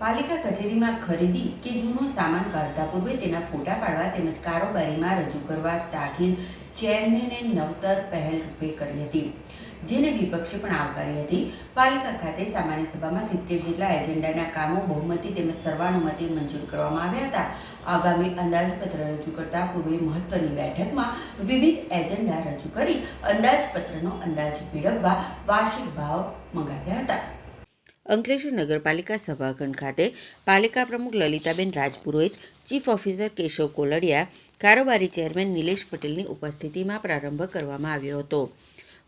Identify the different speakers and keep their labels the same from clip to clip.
Speaker 1: પાલિકા કચેરીમાં ખરીદી કે જૂનો સામાન કાઢતા પૂર્વે તેના ફોટા પાડવા તેમજ કારોબારીમાં રજૂ કરવા તાકીદ ચેરમેને નવતર પહેલ રૂપે કરી હતી, જેને વિપક્ષે પણ આવકારી હતી. પાલિકા ખાતે સામાન્ય સભામાં સિત્તેર જેટલા એજન્ડાના કામો બહુમતી તેમજ સર્વાનુમતે મંજૂર કરવામાં આવ્યા હતા. આગામી અંદાજપત્ર રજૂ કરતા પૂર્વે મહત્વની બેઠકમાં વિવિધ એજન્ડા રજૂ કરી અંદાજપત્રનો અંદાજ મેળવવા વાર્ષિક ભાવ મંગાવ્યા હતા. અંકલેશ્વર નગરપાલિકા સભાખંડ ખાતે પાલિકા પ્રમુખ લલિતાબેન રાજપુરોહિત, ચીફ ઓફિસર કેશવ કોલડિયા, કારોબારી ચેરમેન નિલેશ પટેલની ઉપસ્થિતિમાં પ્રારંભ કરવામાં આવ્યો હતો.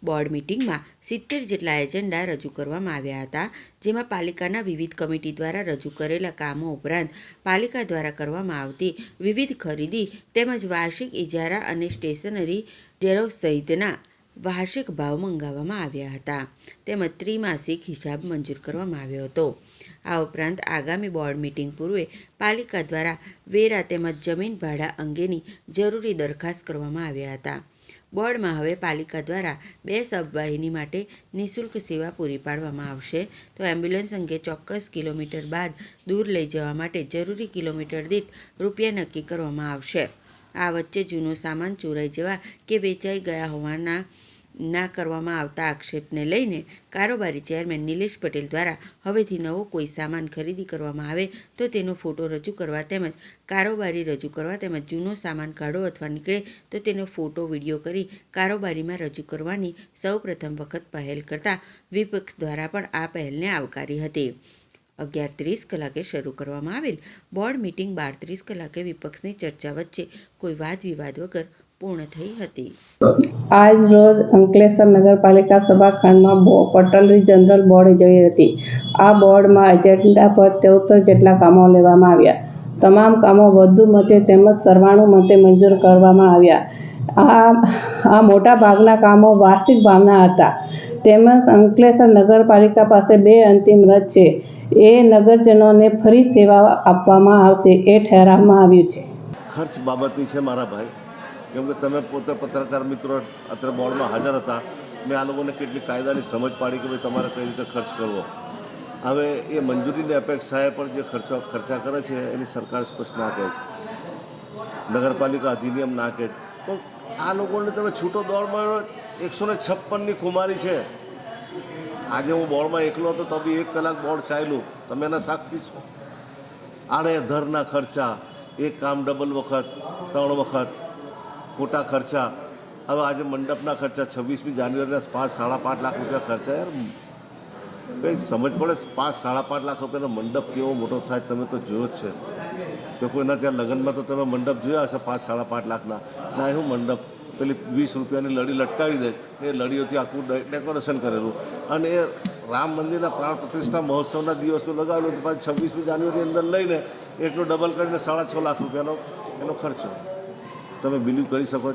Speaker 1: બોર્ડ મિટિંગમાં સિત્તેર જેટલા એજન્ડા રજૂ કરવામાં આવ્યા હતા, જેમાં પાલિકાના વિવિધ કમિટી દ્વારા રજૂ કરેલા કામો ઉપરાંત પાલિકા દ્વારા કરવામાં આવતી વિવિધ ખરીદી તેમજ વાર્ષિક ઇજારા અને સ્ટેશનરી ઝેરોક્ષ સહિતના વાર્ષિક ભાવ મંગાવવામાં આવ્યા હતા. તેમજ ત્રિમાસિક હિસાબ મંજૂર કરવામાં આવ્યો હતો. આ ઉપરાંત આગામી બોર્ડ મિટિંગ પૂર્વે પાલિકા દ્વારા વેરા તેમજ જમીન ભાડા અંગેની જરૂરી દરખાસ્ત કરવામાં આવ્યા હતા. બોર્ડમાં હવે પાલિકા દ્વારા બે સબવાહિની માટે નિઃશુલ્ક સેવા પૂરી પાડવામાં આવશે. તો એમ્બ્યુલન્સ અંગે ચોક્કસ કિલોમીટર બાદ દૂર લઈ જવા માટે જરૂરી કિલોમીટર દીઠ રૂપિયા નક્કી કરવામાં આવશે. આ વચ્ચે જૂનો સામાન ચોરાઈ જવા કે વેચાઈ ગયા હોવાના ના કરવામાં આવતા આક્ષેપને લઈને કારોબારી ચેરમેન નિલેશ પટેલ દ્વારા હવેથી નવો કોઈ સામાન ખરીદી કરવામાં આવે તો તેનો ફોટો રજૂ કરવા તેમજ કારોબારી રજૂ કરવા તેમજ જૂનો સામાન કાઢો અથવા નીકળે તો તેનો ફોટો, વીડિયો કરી કારોબારીમાં રજૂ કરવાની સૌ પ્રથમ વખત પહેલ કરતા વિપક્ષ દ્વારા પણ આ પહેલને આવકારી હતી. અગિયાર ત્રીસ કલાકે શરૂ કરવામાં આવેલ. બોર્ડ મિટિંગ બાર ત્રીસ કલાકે વિપક્ષની ચર્ચા વચ્ચે કોઈ વાદ વિવાદ વગર પૂર્ણ થઈ હતી.
Speaker 2: આજ રોજ અંકલેશ્વર નગરપાલિકા સભાખંડમાં પટલરી જનરલ બોર્ડ જઈ હતી. આ બોર્ડમાં એજન્ડા પર તેઓતેર જેટલા કામો લેવામાં આવ્યા. તમામ કામો વધુ મતે તેમજ સરવાણું મતે મંજૂર કરવામાં આવ્યા. આ આ મોટા ભાગના કામો વાર્ષિક ભાવના હતા. તેમજ અંકલેશ્વર નગરપાલિકા પાસે બે અંતિમ રથ છે. એ નગરજનોને ફરી સેવા આપવામાં આવશે એ ઠેરાવવામાં આવ્યું છે.
Speaker 3: ખર્ચ બાબતની છે મારા ભાઈ. કેમ કે તમે પોતે પત્રકાર મિત્રો અત્યારે બોર્ડમાં હાજર હતા. મેં આ લોકોને કેટલી કાયદાની સમજ પાડી કે ભાઈ તમારે કઈ રીતે ખર્ચ કરવો. હવે એ મંજૂરીની અપેક્ષાએ પણ જે ખર્ચો ખર્ચા કરે છે એની સરકાર સ્પષ્ટ ના કહે. નગરપાલિકા અધિનિયમ ના કહે. પણ આ લોકોને તમે છૂટો દોડ મળ્યો એકસો ને છપ્પનની કુમારી છે. આજે હું બોર્ડમાં એકલો હતો, તો બી એક કલાક બોર્ડ ચાલ્યું. તમે એના સાક્ષી છો. આને ધરના ખર્ચા, એક કામ ડબલ વખત, ત્રણ વખત, ખોટા ખર્ચા. હવે આજે મંડપના ખર્ચા છવ્વીસમી જાન્યુઆરીના પાંચ, સાડા પાંચ લાખ રૂપિયા ખર્ચા યાર. કંઈ સમજ પડે, પાંચ, સાડા પાંચ લાખ રૂપિયાનો મંડપ કેવો મોટો થાય તમે તો જોયો જ છે. કે કોઈના ત્યાં લગ્નમાં તો તમે મંડપ જોયા હશે પાંચ, સાડા પાંચ લાખના. ના એવું મંડપ પેલી વીસ રૂપિયાની લડી લટકાવી દે. એ લડીઓથી આખું ડેકોરેશન કરેલું. અને એ રામ મંદિરના પ્રાણ પ્રતિષ્ઠા મહોત્સવના દિવસનું લગાવેલું તો પાછું છવ્વીસમી જાન્યુઆરી અંદર લઈને એટલું ડબલ કરીને સાડા છ લાખ રૂપિયાનો એનો ખર્ચો તમે બિલીવ કરી શકો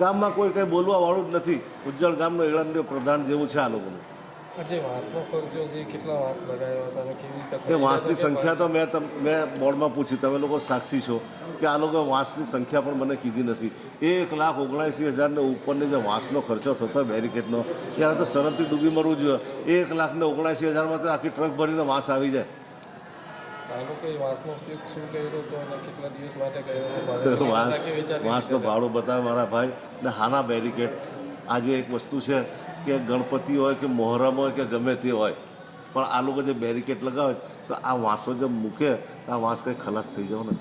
Speaker 3: ગામમાં કોઈ કંઈ બોલવાવાળું જ નથી. ઉજ્જળ ગામનો એળંડિયો પ્રધાન જેવું છે આ લોકોનું.
Speaker 4: જે વાંસનો ખર્ચો છે કેટલા વાંસ લગાવ્યા હતા અને કેવી રીતે
Speaker 3: વાંસની સંખ્યા તો મેં મેં બોર્ડમાં પૂછી તમે લોકો સાક્ષી છો કે આ લોકો વાંસની સંખ્યા પણ મને કીધી નથી. એક લાખ ઓગણસી હજારને ઉપરની જે વાંસનો ખર્ચો થતો બેરિકેડનો ત્યારે તો સરહદથી ડૂબી મરવું જોઈએ. એક લાખને ઓગણસી હજારમાં તો આખી ટ્રક ભરીને વાંસ આવી જાય. વાંસનો ભાડો બતાવે મારા ભાઈ ને હાના બેરિકેડ. આજે એક વસ્તુ છે કે ગણપતિ હોય કે મોહરમ હોય કે ગમે તે હોય, પણ આ લોકો જે બેરિકેડ લગાવે, તો આ વાંસો જે મૂકે, તો આ વાંસ કંઈ ખલાસ થઈ જાવ ને